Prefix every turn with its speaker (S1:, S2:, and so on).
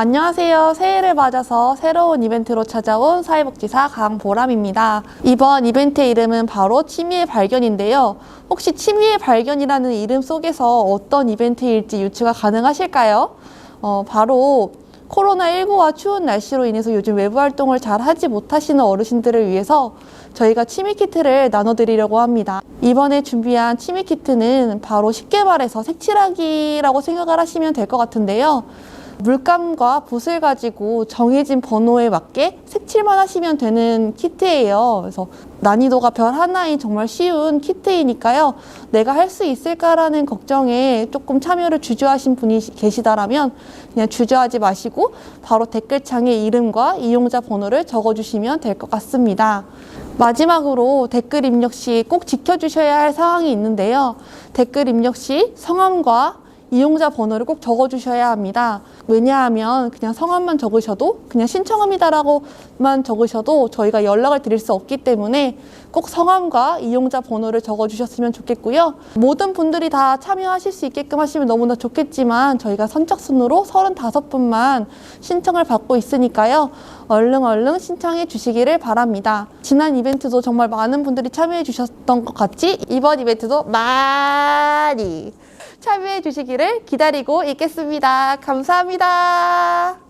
S1: 안녕하세요. 새해를 맞아서 새로운 이벤트로 찾아온 사회복지사 강보람입니다. 이번 이벤트의 이름은 바로 취미의 발견인데요. 혹시 취미의 발견이라는 이름 속에서 어떤 이벤트일지 유추가 가능하실까요? 어, 바로 코로나19와 추운 날씨로 인해서 요즘 외부 활동을 잘 하지 못하시는 어르신들을 위해서 저희가 취미 키트를 나눠드리려고 합니다. 이번에 준비한 취미 키트는 바로 쉽게 말해서 색칠하기라고 생각을 하시면 될 것 같은데요. 물감과 붓을 가지고 정해진 번호에 맞게 색칠만 하시면 되는 키트예요. 그래서 난이도가 별 하나인 정말 쉬운 키트이니까요. 내가 할 수 있을까라는 걱정에 조금 참여를 주저하신 분이 계시다라면 그냥 주저하지 마시고 바로 댓글창에 이름과 이용자 번호를 적어주시면 될 것 같습니다. 마지막으로 댓글 입력 시 꼭 지켜주셔야 할 사항이 있는데요. 댓글 입력 시 성함과 이용자 번호를 꼭 적어주셔야 합니다. 왜냐하면 그냥 성함만 적으셔도 그냥 신청합니다라고만 적으셔도 저희가 연락을 드릴 수 없기 때문에 꼭 성함과 이용자 번호를 적어주셨으면 좋겠고요. 모든 분들이 다 참여하실 수 있게끔 하시면 너무나 좋겠지만 저희가 선착순으로 35분만 신청을 받고 있으니까요. 얼른 얼른 신청해 주시기를 바랍니다. 지난 이벤트도 정말 많은 분들이 참여해 주셨던 것 같이 이번 이벤트도 많이 참여해 주시기를 기다리고 있겠습니다. 감사합니다.